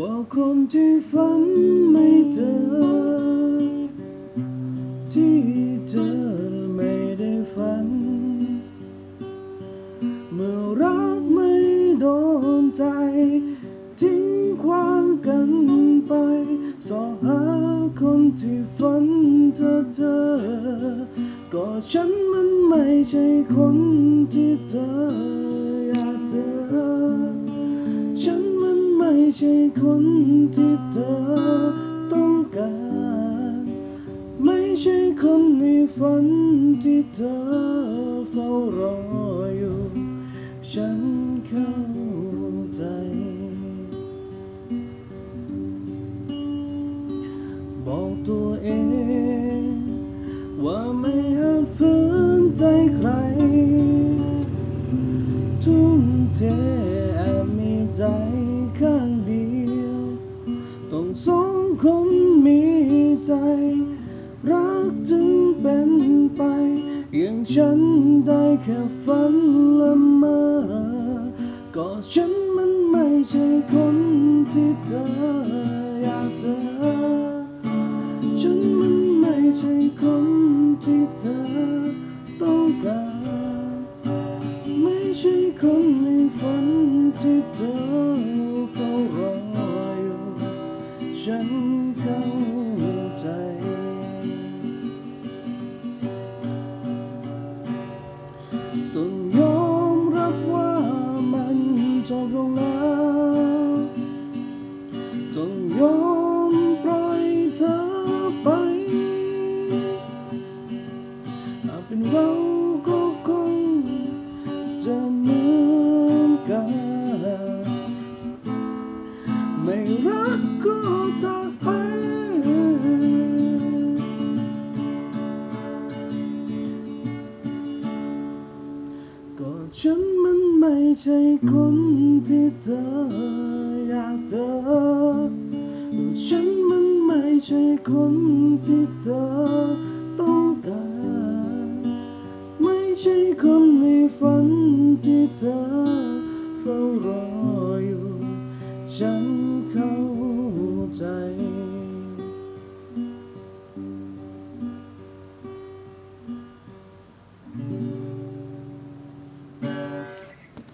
ว่าคนที่ฝันไม่เจอ ที่เธอไม่ได้ฝัน เมื่อรักไม่โดนใจ ทิ้งความกันไปสอหาคนที่ฝันจะเจอ ก็ฉันมันไม่ใช่คนที่เธออยากเจอ ใช่คนที่เธอต้องการ ไม่ใช่คนในฝันที่เธอเฝ้ารออยู่ ฉันเข้าใจ บอกตัวเอง ว่าไม่อาจฝืน คนมีใจ รักจึงเป็นไป อย่างฉันได้แค่ฝันละเมอก็ฉันมันไม่ใช่คนที่เธออยากเจอฉันมันไม่ใช่คนที่เธอต้องการไม่ใช่คนในฝันที่เธอ ไม่รักก็จากไป ก็ฉันมันไม่ใช่คนที่เธออยากเจอฉันมันไม่ใช่คนที่เธอต้องการ ไม่ใช่คนในฝันที่เธอเฝ้ารออยู่ ฉัน